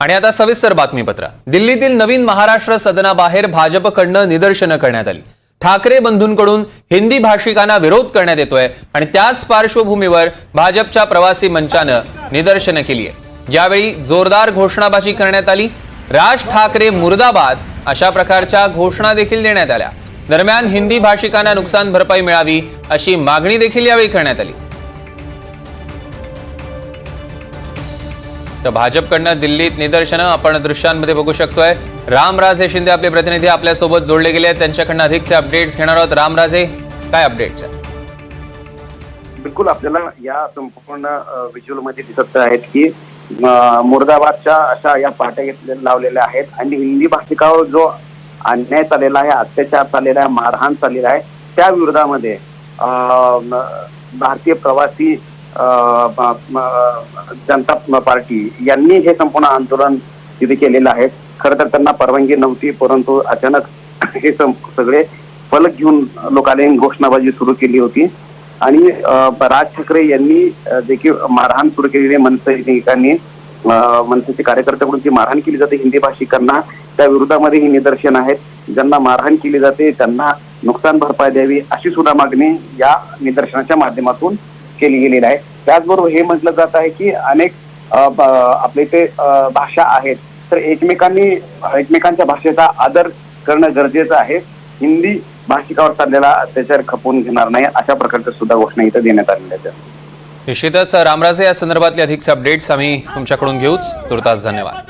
आणि आता सविस्तर बातमीपत्र. दिल्लीतील नवीन महाराष्ट्र सदनाबाहेर भाजपकडनं निदर्शनं करण्यात आली. ठाकरे बंधूंकडून हिंदी भाषिकांना विरोध करण्यात येतोय आणि त्याच पार्श्वभूमीवर भाजपच्या प्रवासी मंचानं निदर्शनं केली आहे. यावेळी जोरदार घोषणाबाजी करण्यात आली. राज ठाकरे मुर्दाबाद अशा प्रकारच्या घोषणा देखील देण्यात आल्या. दरम्यान हिंदी भाषिकांना नुकसान भरपाई मिळावी अशी मागणी देखील यावेळी करण्यात आली. तर भाजपकडनं दिल्लीत निदर्शनं. आपण दृश्यांमध्ये बघू शकतोय. रामराजे शिंदे आपले प्रतिनिधी आपल्यासोबत जोडले गेले आहेत. त्यांच्याकडनं अधिकचे अपडेट्स घेणार आहोत. रामराजे काय अपडेट्स आहेत? बिलकुल आपल्याला या संपूर्ण व्हिज्युअलमध्ये दिसत आहेत की मुर्दाबादच्या अशा या पाट्या घेतलेल्या लावलेल्या आहेत. आणि हिंदी भाषिकावर जो अन्याय चाललेला आहे अत्याचार चाललेला आहे मारहाण चाललेला आहे त्या विरोधामध्ये भारतीय प्रवासी जनता पार्टी यांनी हे संपूर्ण आंदोलन तिथे केलेलं आहे. खरं तर त्यांना परवानगी नव्हती परंतु अचानक हे सगळे फलक घेऊन लोकांनी घोषणाबाजी सुरू केली होती. आणि राज ठाकरे यांनी देखील मारहाण सुरू केलेली आहे मनसैनिकांनी मनसेचे कार्यकर्त्याकडून जी मारहाण केली जाते हिंदी भाषिकांना त्या विरोधामध्ये ही निदर्शन आहेत. ज्यांना मारहाण केली जाते त्यांना नुकसान भरपाई द्यावी अशी सुद्धा मागणी या निदर्शनाच्या माध्यमातून केली गेलेली आहे. त्याचबरोबर हे म्हटलं जात आहे की अनेक आपले ते भाषा आहेत. तर एकमेकांनी एकमेकांच्या भाषेचा आदर करणं गरजेचं आहे. हिंदी भाषिकावर चाललेला त्याच्यावर खपवून घेणार नाही अशा प्रकारच्या सुद्धा घोषणा इथं देण्यात आलेल्या आहेत. निश्चितच रामराजे या संदर्भातले अधिक अपडेट्स आम्ही तुमच्याकडून घेऊच. तुर्तास धन्यवाद.